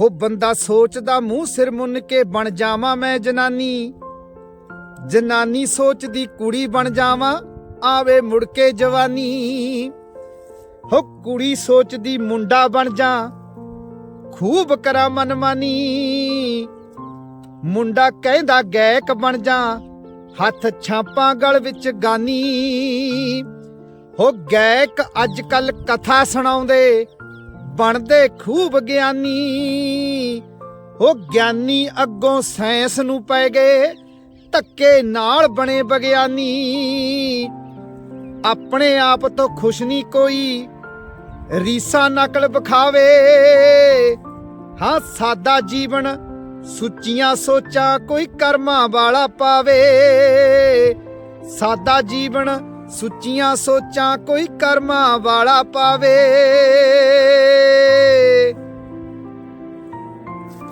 ਹੋ ਬੰਦਾ ਸੋਚਦਾ ਮੂੰਹ ਸਿਰ ਮੁੰਨ ਕੇ ਬਣ ਜਾਵਾਂ ਮੈਂ ਜਨਾਨੀ। ਜਨਾਨੀ ਸੋਚਦੀ ਕੁੜੀ ਬਣ ਜਾਵਾਂ, ਆਵੇ ਮੁੜ ਕੇ ਜਵਾਨੀ। ਹੋ ਕੁੜੀ ਸੋਚਦੀ ਮੁੰਡਾ ਬਣ ਜਾ, ਖੂਬ ਕਰਾਂ ਮਨਮਾਨੀ। ਮੁੰਡਾ ਕਹਿੰਦਾ ਗਾਇਕ ਬਣ ਜਾ, ਹੱਥ ਛਾਪਾਂ ਗਲ ਵਿੱਚ ਗਾਨੀ। ਹੋ ਗਾਇਕ ਅੱਜ ਕੱਲ ਕਥਾ ਸੁਣਾਉਂਦੇ ਬਣਦੇ ਖੂਬ ਗਿਆਨੀ। ਉਹ ਗਿਆਨੀ ਅੱਗੋਂ ਸਾਇੰਸ ਨੂੰ ਪੈ ਗਏ, ਧੱਕੇ ਨਾਲ ਬਣੇ ਵਿਗਿਆਨੀ ਆਪਣੇ ਆਪ ਤੋਂ ਖੁਸ਼ ਨਹੀਂ ਕੋਈ, ਰੀਸਾ ਨਕਲ ਵਿਖਾਵੇ। ਹਾਂ, ਸਾਦਾ ਜੀਵਨ, ਸੁੱਚੀਆਂ ਸੋਚਾਂ ਕੋਈ ਕਰਮਾਂ ਵਾਲਾ ਪਾਵੇ। ਸਾਦਾ ਜੀਵਨ, ਸੁੱਚੀਆਂ ਸੋਚਾਂ ਕੋਈ ਕਰਮਾਂ ਵਾਲਾ ਪਾਵੇ।